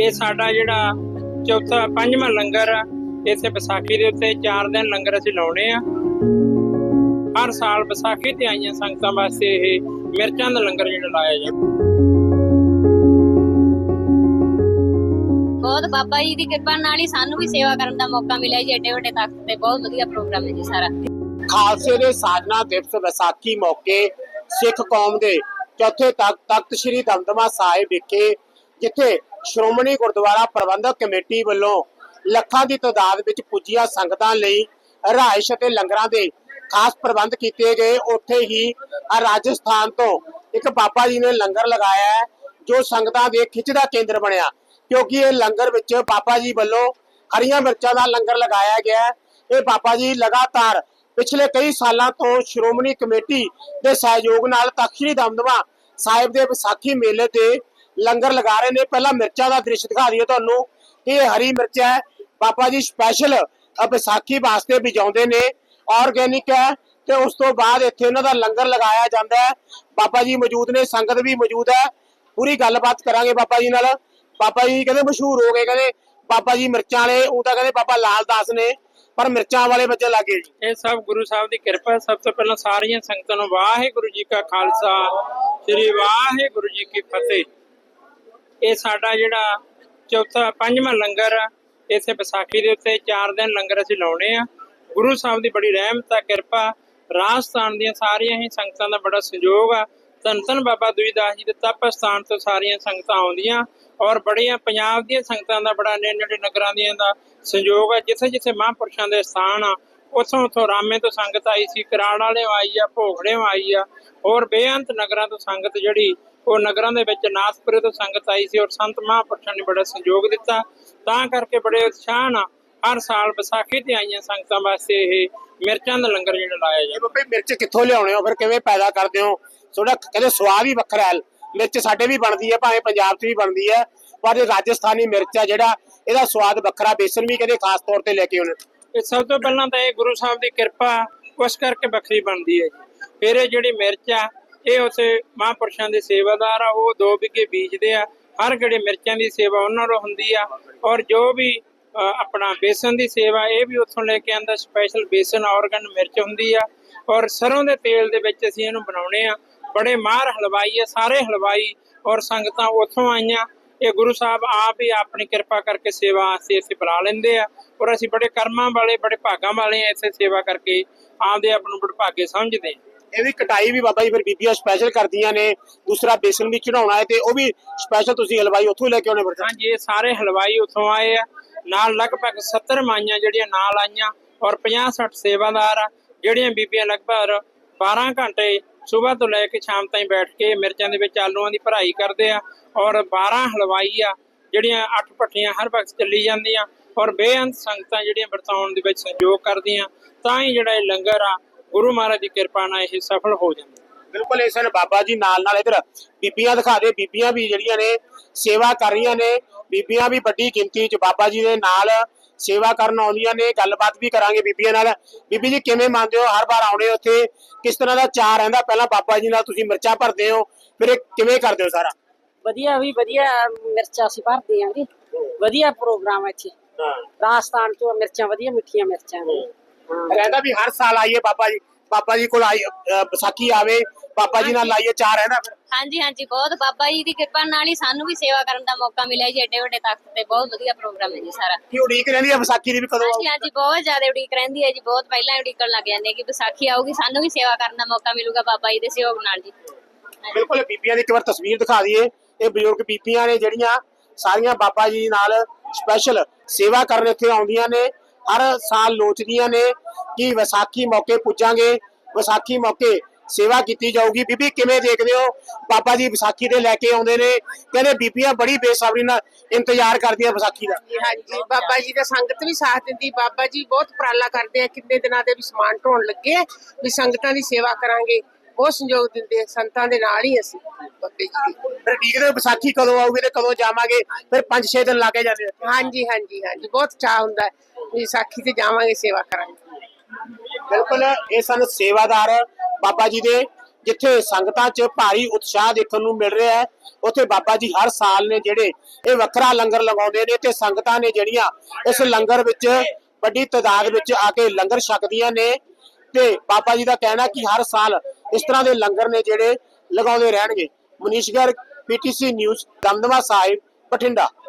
ਇਹ ਸਾਡਾ ਜਿਹੜਾ ਚੌਥਾ ਪੰਜਵਾਂ ਲੰਗਰ ਆ ਇਸੇ ਵਿਸਾਖੀ ਦੇ ਉੱਤੇ 4 ਦਿਨ ਲੰਗਰ ਅਸੀਂ ਲਾਉਣੇ ਆ। ਹਰ ਸਾਲ ਵਿਸਾਖੀ ਤੇ ਆਈਆਂ ਸੰਗਤਾਂ ਵਾਸਤੇ ਇਹ ਮਿਰਚਾਂ ਦਾ ਲੰਗਰ ਜਿਹੜਾ ਲਾਇਆ ਜਾਂਦਾ। ਬਹੁਤ ਬਾਬਾ ਜੀ ਦੀ ਕਿਰਪਾ ਨਾਲ ਹੀ ਸਾਨੂੰ ਵੀ ਸੇਵਾ ਕਰਨ ਦਾ ਮੌਕਾ ਮਿਲਿਆ ਜੀ ਏਡੇ ਵੱਡੇ ਤਖਤ ਤੇ। ਬਹੁਤ ਵਧੀਆ ਪ੍ਰੋਗਰਾਮ ਹੈ ਜੀ ਸਾਰਾ। ਖਾਲਸੇ ਦੇ ਸਾਜਨਾ ਦਿਵਸ ਵਿਸਾਖੀ ਮੌਕੇ ਸਿੱਖ ਕੌਮ ਦੇ ਚੌਥੇ ਤਖਤ ਤਖਤ ਸ੍ਰੀ ਦਮਦਮਾ ਸਾਹਿਬ ਵਿਖੇ ਜਿੱਥੇ ਸ਼੍ਰੋਮਣੀ ਗੁਰਦੁਆਰਾ ਪ੍ਰਬੰਧਕ ਕਮੇਟੀ ਵੱਲੋਂ ਲੱਖਾਂ ਦੀ ਤਾਦਾਦ ਵਿੱਚ ਪੁੱਜੀਆਂ ਸੰਗਤਾਂ ਲਈ ਰਿਹਾਇਸ਼ ਅਤੇ ਲੰਗਰਾਂ ਦੇ ਖਾਸ ਪ੍ਰਬੰਧ ਕੀਤੇ ਗਏ। ਉੱਥੇ ਹੀ ਰਾਜਸਥਾਨ ਤੋਂ ਇੱਕ ਬਾਬਾ ਜੀ ਨੇ ਲੰਗਰ ਲਗਾਇਆ ਜੋ ਸੰਗਤਾਂ ਦੇ ਖਿੱਚ ਦਾ ਕੇਂਦਰ ਬਣਿਆ। ਕਿਉਂਕਿ ਇਹ ਲੰਗਰ ਵਿੱਚ ਬਾਬਾ ਜੀ ਵੱਲੋਂ ਹਰੀਆਂ ਮਿਰਚਾਂ ਦਾ ਲੰਗਰ ਲਗਾਇਆ ਗਿਆ ਇਹ ਬਾਬਾ ਜੀ ਲਗਾਤਾਰ ਪਿਛਲੇ ਕਈ ਸਾਲਾਂ ਤੋਂ ਸ਼੍ਰੋਮਣੀ ਕਮੇਟੀ ਦੇ ਸਹਿਯੋਗ ਨਾਲ ਤਖਸ਼ੀ ਦਮਦਮਾ ਸਾਹਿਬ ਦੇ ਵਿਸਾਖੀ ਮੇਲੇ ਤੇ ਲੰਗਰ ਲਗਾ ਰਹੇ ਨੇ। ਪਹਿਲਾਂ ਮਿਰਚਾਂ ਦਾ ਦ੍ਰਿਸ਼ ਦਿਖਾ ਦਈਏ ਤੁਹਾਨੂੰ ਕਿ ਇਹ ਹਰੀ ਮਿਰਚ ਹੈ। ਬਾਬਾ ਜੀ ਸਪੈਸ਼ਲ ਵਿਸਾਖੀ ਵਾਸਤੇ ਬਿਜਾਉਂਦੇ ਨੇ। ਆਰਗੇਨਿਕ ਹੈ ਤੇ ਉਸ ਤੋਂ ਬਾਅਦ ਇੱਥੇ ਉਹਨਾਂ ਦਾ ਲੰਗਰ ਲਗਾਇਆ ਜਾਂਦਾ ਹੈ। ਬਾਬਾ ਜੀ ਮੌਜੂਦ ਨੇ, ਸੰਗਤ ਵੀ ਮੌਜੂਦ ਹੈ। ਪੂਰੀ ਗੱਲਬਾਤ ਕਰਾਂਗੇ ਬਾਬਾ ਜੀ ਨਾਲ। ਬਾਬਾ ਜੀ ਕਹਿੰਦੇ ਮਸ਼ਹੂਰ ਹੋ ਗਏ, ਕਹਿੰਦੇ ਬਾਬਾ ਜੀ ਮਿਰਚਾਂ ਵਾਲੇ, ਉਹ ਤਾਂ ਕਹਿੰਦੇ ਬਾਬਾ ਲਾਲ ਦਾਸ ਨੇ, ਪਰ ਮਿਰਚਾਂ ਵਾਲੇ ਬੱਚੇ ਲੱਗੇ ਜੀ। ਇਹ ਸਭ ਗੁਰੂ ਸਾਹਿਬ ਦੀ ਕਿਰਪਾ ਹੈ। ਸਭ ਤੋਂ ਪਹਿਲਾਂ ਸਾਰੀਆਂ ਸੰਗਤਾਂ ਨੂੰ ਵਾਹਿਗੁਰੂ ਜੀ ਕਾ ਖਾਲਸਾ, ਸ੍ਰੀ ਵਾਹਿਗੁਰੂ ਜੀ ਕੀ ਫਤਿਹ। ਇਹ ਸਾਡਾ ਜਿਹੜਾ ਚੌਥਾ, ਪੰਜਵਾਂ ਲੰਗਰ ਆ ਇਸੇ ਵਿਸਾਖੀ ਦੇ ਉੱਤੇ 4 ਦਿਨ ਲੰਗਰ ਅਸੀਂ ਲਾਉਣੇ ਆ। ਗੁਰੂ ਸਾਹਿਬ ਦੀ ਬੜੀ ਰਹਿਮਤ ਆ, ਕਿਰਪਾ, ਰਾਜਸਥਾਨ ਦੀਆਂ ਸਾਰੀਆਂ ਹੀ ਸੰਗਤਾਂ ਦਾ ਬੜਾ ਸਹਿਯੋਗ ਆ। ਧੰਨ ਧੰਨ ਬਾਬਾ ਦੁਈਦਾਸ ਜੀ ਦੇ ਤਪ ਸਥਾਨ ਤੋਂ ਸਾਰੀਆਂ ਸੰਗਤਾਂ ਆਉਂਦੀਆਂ ਔਰ ਬੜੀਆਂ ਪੰਜਾਬ ਦੀਆਂ ਸੰਗਤਾਂ ਦਾ ਬੜਾ ਨੇੜੇ ਨੇੜੇ ਨਗਰਾਂ ਦੀਆਂ ਦਾ ਸੰਯੋਗ ਆ। ਜਿੱਥੇ ਜਿੱਥੇ ਮਹਾਂਪੁਰਸ਼ਾਂ ਦੇ ਸਥਾਨ ਆ, ਉਥੋਂ ਉਥੋਂ ਰਾਮੇ ਤੋਂ ਸੰਗਤ ਆਈ ਸੀ, ਕਰਾੜ ਵਾਲਿਓ ਆਈ ਆ ਭੋਗੜਿਓਂ ਆਈ ਆ, ਹੋਰ ਬੇਅੰਤ ਨਗਰਾਂ ਤੋਂ ਸੰਗਤ ਜਿਹੜੀ ਉਹ ਨਗਰਾਂ ਦੇ ਵਿੱਚ ਨਾਥਪੁਰੇ ਤੋਂ ਸੰਗਤ ਆਈ ਸੀ ਔਰ ਸੰਤ ਮਹਾਂਪੁਰਸ਼ਾਂ ਨੇ ਬੜਾ ਸਹਿਯੋਗ ਦਿੱਤਾ। ਤਾਂ ਕਰਕੇ ਬੜੇ ਉਤਸ਼ਾਹ ਨਾਲ ਹਰ ਸਾਲ ਵਿਸਾਖੀ ਤੇ ਆਈਆਂ ਸੰਗਤਾਂ ਵਾਸਤੇ ਇਹ ਮਿਰਚਾਂ ਦਾ ਲੰਗਰ ਜਿਹੜਾ ਲਾਇਆ ਜਾਂਦਾ। ਬਾਬੇ ਮਿਰਚ ਕਿੱਥੋਂ ਲਿਆਉਣੇ ਹੋ? ਫਿਰ ਕਿਵੇਂ ਪੈਦਾ ਕਰਦੇ ਹੋ? ਥੋੜਾ ਕਹਿੰਦੇ ਸਵਾਦ ਹੀ ਵੱਖਰਾ ਹੈ। ਮਿਰਚ ਸਾਡੇ ਵੀ ਬਣਦੀ ਹੈ ਭਾਵੇਂ ਪੰਜਾਬ 'ਚ ਵੀ ਬਣਦੀ ਹੈ ਪਰ ਇਹ ਰਾਜਸਥਾਨੀ ਮਿਰਚ ਹੈ ਜਿਹੜਾ ਇਹਦਾ ਸਵਾਦ ਵੱਖਰਾ ਬੇਸਨ ਵੀ ਕਹਿੰਦੇ ਖਾਸ ਤੌਰ ਤੇ ਲੈ ਕੇ ਆਉਣੇ ਇਹ ਸਭ ਤੋਂ ਪਹਿਲਾਂ ਤਾਂ ਇਹ ਗੁਰੂ ਸਾਹਿਬ ਦੀ ਕਿਰਪਾ ਉਸ ਕਰਕੇ ਵੱਖਰੀ ਬਣਦੀ ਹੈ ਜੀ। ਫਿਰ ਇਹ ਜਿਹੜੀ ਮਿਰਚ ਆ ਇਹ ਉਸੇ ਮਹਾਂਪੁਰਸ਼ਾਂ ਦੇ ਸੇਵਾਦਾਰ ਆ, ਉਹ ਦੋ ਵਿਗੇ ਬੀਜਦੇ ਆ। ਹਰ ਗੜੇ ਮਿਰਚਾਂ ਦੀ ਸੇਵਾ ਉਹਨਾਂ ਨੂੰ ਹੁੰਦੀ ਆ। ਔਰ ਜੋ ਵੀ ਆਪਣਾ ਬੇਸਨ ਦੀ ਸੇਵਾ, ਇਹ ਵੀ ਉੱਥੋਂ ਲੈ ਕੇ ਆਂਦਾ ਸਪੈਸ਼ਲ ਬੇਸਨ ਆਰਗਨ ਮਿਰਚ ਹੁੰਦੀ ਆ। ਔਰ ਸਰੋਂ ਦੇ ਤੇਲ ਦੇ ਵਿੱਚ ਅਸੀਂ ਇਹਨੂੰ ਬਣਾਉਣੇ ਆ। ਬੜੇ ਮਾਹਰ ਹਲਵਾਈ ਆ, ਸਾਰੇ ਹਲਵਾਈ ਔਰ ਸੰਗਤਾਂ ਉੱਥੋਂ ਆਈਆਂ। ਇਹ ਗੁਰੂ ਸਾਹਿਬ ਆਪ ਹੀ ਆਪਣੀ ਕਿਰਪਾ ਕਰਕੇ ਸੇਵਾ ਅਸੀਂ ਇੱਥੇ ਬੁਲਾ ਲੈਂਦੇ ਆ। ਔਰ ਅਸੀਂ ਬੜੇ ਕਰਮਾਂ ਵਾਲੇ, ਬੜੇ ਭਾਗਾਂ ਵਾਲੇ ਆ, ਇੱਥੇ ਸੇਵਾ ਕਰਕੇ ਆਪਦੇ ਆਪ ਨੂੰ ਬੜਭਾਗੇ ਸਮਝਦੇ ਹਾਂ ਇਹਦੀ ਕਟਾਈ ਵੀ ਬਾਬਾ ਜੀ ਫਿਰ ਬੀਬੀਆਂ ਸਪੈਸ਼ਲ ਕਰਦੀਆਂ ਨੇ, ਦੂਸਰਾ ਬੇਸਨ ਵੀ ਚੜਾਉਣਾ ਹੈ ਤੇ ਉਹ ਵੀ ਸਪੈਸ਼ਲ ਤੁਸੀਂ ਹਲਵਾਈ ਉੱਥੋਂ ਹੀ ਲੈ ਕੇ ਆਉਣੇ ਫਿਰ। ਹਾਂਜੀ, ਇਹ ਸਾਰੇ ਹਲਵਾਈ ਉੱਥੋਂ ਆਏ ਆ। ਨਾਲ ਲਗਭਗ 70 ਮਾਈਆਂ ਜਿਹੜੀਆਂ ਨਾਲ ਆਈਆਂ ਔਰ 50 60 ਸੇਵਾਦਾਰ ਆ, ਜਿਹੜੀਆਂ ਬੀਬੀਆਂ ਲਗਭਗ 12 ਘੰਟੇ ਸਵੇਰ ਤੋਂ ਲੈ ਕੇ ਸ਼ਾਮ ਤਾਈਂ ਬੈਠ ਕੇ ਮਿਰਚਾਂ ਦੇ ਵਿੱਚ ਆਲੂਆਂ ਦੀ ਭਰਾਈ ਕਰਦੇ ਆ ਔਰ 12 ਹਲਵਾਈ ਆ, ਜਿਹੜੀਆਂ ਅੱਠ ਭੱਠੀਆਂ ਹਰ ਵਕਤ ਚੱਲੀ ਜਾਂਦੀਆਂ ਔਰ ਬੇਅੰਤ ਸੰਗਤਾਂ ਜਿਹੜੀਆਂ ਵਰਤਾਉਣ ਦੇ ਵਿੱਚ ਸਹਿਯੋਗ ਕਰਦੀਆਂ, ਤਾਂ ਹੀ ਜਿਹੜਾ ਇਹ ਲੰਗਰ ਆ ਗੁਰੂ ਮਹਾਰਾਜ ਦੀ ਕਿਰਪਾ ਨਾਲ ਇਹ ਸਫਲ ਹੋ ਜਾਂਦਾ। ਬਿਲਕੁਲ ਇਸ ਨੇ ਬਾਬਾ ਜੀ ਨਾਲ ਨਾਲ ਇਧਰ ਬੀਬੀਆਂ ਦਿਖਾ ਦੇ ਬੀਬੀਆਂ ਵੀ ਜਿਹੜੀਆਂ ਨੇ ਸੇਵਾ ਕਰ ਰਹੀਆਂ ਨੇ ਬੀਬੀਆਂ ਵੀ ਵੱਡੀ ਗਿਣਤੀ 'ਚ ਬਾਬਾ ਜੀ ਦੇ ਨਾਲ ਸੇਵਾ ਕਰਨ ਆਉਂਦੀਆਂ ਨੇ ਗੱਲਬਾਤ ਵੀ ਕਰਾਂਗੇ ਬੀਬੀਆਂ ਨਾਲ। ਬੀਬੀ ਜੀ ਕਿਵੇਂ ਮੰਨਦੇ ਹੋ? ਹਰ ਵਾਰ ਆਉਣੇ ਉੱਥੇ ਕਿਸ ਤਰ੍ਹਾਂ ਦਾ ਚਾਹ ਰਹਿੰਦਾ? ਪਹਿਲਾਂ ਬਾਬਾ ਜੀ ਨਾਲ ਤੁਸੀਂ ਮਿਰਚਾਂ ਭਰਦੇ ਹੋ ਫਿਰ ਇਹ ਕਿਵੇਂ ਕਰਦੇ ਹੋ ਸਾਰਾ? ਵਧੀਆ ਵੀ ਵਧੀਆ ਮਿਰਚਾਂ ਅਸੀਂ ਭਰਦੇ ਆਂ ਜੀ। ਵਧੀਆ ਪ੍ਰੋਗਰਾਮ ਹੈ ਇੱਥੇ। ਹਾਂ। ਰਾਜਸਥਾਨ ਚੋਂ ਮਿਰਚਾਂ ਵਧੀਆ ਮਿੱਠੀਆਂ ਮਿਰਚਾਂ। ਨੇ ਰਹਿੰਦਾ ਵੀ ਹਰ ਸਾਲ ਆਈਏ ਬਾਬਾ ਜੀ ਬਾਬਾ ਜੀ ਕੋਲ ਆਈ ਵਿਸਾਖੀ ਆਵੇ ਬਾਬਾ ਜੀ ਨਾਲ ਲਾਈਏ ਚਾਹ ਰਹਿੰਦਾ ਫਿਰ। ਹਾਂਜੀ ਹਾਂਜੀ ਬਹੁਤ ਬਾਬਾ ਜੀ ਦੀ ਕਿਰਪਾ ਨਾਲ ਹੀ ਸਾਨੂੰ ਵੀ ਸੇਵਾ ਕਰਨ ਦਾ ਮੌਕਾ ਮਿਲਿਆ ਜੀ ਏਡੇ ਵੱਡੇ ਤਖਤ ਤੇ ਬਹੁਤ ਵਧੀਆ ਪ੍ਰੋਗਰਾਮ ਹੈ ਜੀ ਸਾਰਾ। ਕੀ ਉਡੀਕ ਰਹਿੰਦੀ ਹੈ ਵਿਸਾਖੀ ਦੀ ਵੀ ਕਦੋਂ ਹਾਂਜੀ ਹਾਂਜੀ ਬਹੁਤ ਜ਼ਿਆਦਾ ਉਡੀਕ ਰਹਿੰਦੀ ਹੈ ਜੀ ਬਹੁਤ ਪਹਿਲਾਂ ਉਡੀਕਣ ਲੱਗ ਜਾਂਦੇ ਕਿ ਵਿਸਾਖੀ ਆਊਗੀ ਸਾਨੂੰ ਵੀ ਸੇਵਾ ਕਰਨ ਦਾ ਮੌਕਾ ਮਿਲੂਗਾ ਬਾਬਾ ਜੀ ਦੇ ਸਹਿਯੋਗ ਨਾਲ ਜੀ। ਬਿਲਕੁਲ ਬੀਬੀਆਂ ਦੀ ਇੱਕ ਵਾਰ ਤਸਵੀਰ ਦਿਖਾ ਦਈਏ ਇਹ ਬਜ਼ੁਰਗ ਬੀਬੀਆਂ ਨੇ ਜਿਹੜੀਆਂ ਸਾਰੀਆਂ ਬਾਬਾ ਜੀ ਨਾਲ ਸਪੈਸ਼ਲ ਸੇਵਾ ਕਰਨ ਇੱਥੇ ਆਉਂਦੀਆਂ ਨੇ। ਹਰ ਸਾਲ ਲੋਚਦੀਆਂ ਨੇ ਕਿ ਵਿਸਾਖੀ ਮੌਕੇ ਪੁੱਜਾਂਗੇ। ਵਿਸਾਖੀ ਮੌਕੇ ਸੇਵਾ ਕੀਤੀ ਜਾਊਗੀ। ਬੀਬੀ, ਕਿਵੇਂ ਦੇਖਦੇ ਹੋ? ਬਾਬਾ ਜੀ ਵਿਸਾਖੀ ਦੇ ਲੈ ਕੇ ਆਉਂਦੇ ਨੇ। ਕਹਿੰਦੇ ਬੀਬੀਆਂ ਬੜੀ ਬੇਸਬਰੀ ਨਾਲ ਇੰਤਜ਼ਾਰ ਕਰਦੀਆਂ ਵਿਸਾਖੀ ਦਾ। ਹਾਂਜੀ ਬਾਬਾ ਜੀ ਦਾ ਸੰਗਤ ਵੀ ਸਾਥ ਦਿੰਦੀ। ਬਾਬਾ ਜੀ ਬਹੁਤ ਉਪਰਾਲਾ ਕਰਦੇ ਆ। ਕਿੰਨੇ ਦਿਨਾਂ ਦੇ ਵੀ ਸਮਾਨ ਢੋਣ ਲੱਗੇ ਵੀ ਸੰਗਤਾਂ ਦੀ ਸੇਵਾ ਕਰਾਂਗੇ। ਬਹੁਤ ਸੰਯੋਗ ਦਿੰਦੇ ਸੰਤਾਂ ਦੇ ਨਾਲ ਹੀ ਅਸੀਂ ਬਾਬੇ ਜੀ ਦੀ। ਫਿਰ ਦੇਖਦੇ ਹੋ ਵਿਸਾਖੀ ਕਦੋਂ ਆਊਗੀ ਤੇ ਕਦੋਂ ਜਾਵਾਂਗੇ? ਫਿਰ 5-6 ਦਿਨ ਲਾ ਕੇ ਜਾਂਦੇ ਆ। ਹਾਂਜੀ ਹਾਂਜੀ ਹਾਂਜੀ ਬਹੁਤ ਚਾਹ ਹੁੰਦਾ ਹੈ ਵੀ ਸਾਖੀ ਤੇ ਜਾਵਾਂਗੇ ਸੇਵਾ ਕਰਾਂਗੇ। ਬਿਲਕੁਲ ਇਹ ਸਨ ਸੇਵਾਦਾਰ ਬਾਬਾ ਜੀ ਦੇ ਜਿੱਥੇ ਸੰਗਤਾਂ 'ਚ ਭਾਰੀ ਉਤਸ਼ਾਹ ਦੇਖਣ ਨੂੰ ਮਿਲ ਰਿਹਾ ਹੈ। ਉੱਥੇ ਬਾਬਾ ਜੀ ਹਰ ਸਾਲ ਨੇ ਜਿਹੜੇ ਇਹ ਵੱਖਰਾ ਲੰਗਰ ਲਗਾਉਂਦੇ ਨੇ ਤੇ ਸੰਗਤਾਂ ਨੇ ਜਿਹੜੀਆਂ ਇਸ ਲੰਗਰ ਵਿੱਚ ਵੱਡੀ ਤਾਦਾਦ ਵਿੱਚ ਆ ਕੇ ਲੰਗਰ ਛਕਦੀਆਂ ਨੇ। ਤੇ ਬਾਬਾ ਜੀ ਦਾ ਕਹਿਣਾ ਕਿ ਹਰ ਸਾਲ ਇਸ ਤਰ੍ਹਾਂ ਦੇ ਲੰਗਰ ਨੇ ਜਿਹੜੇ ਲਗਾਉਂਦੇ ਰਹਿਣਗੇ। ਮਨੀਸ਼ ਗਰ ਪੀਟੀਸੀ ਨਿਊਜ਼, ਦਮਦਮਾ ਸਾਹਿਬ, ਬਠਿੰਡਾ।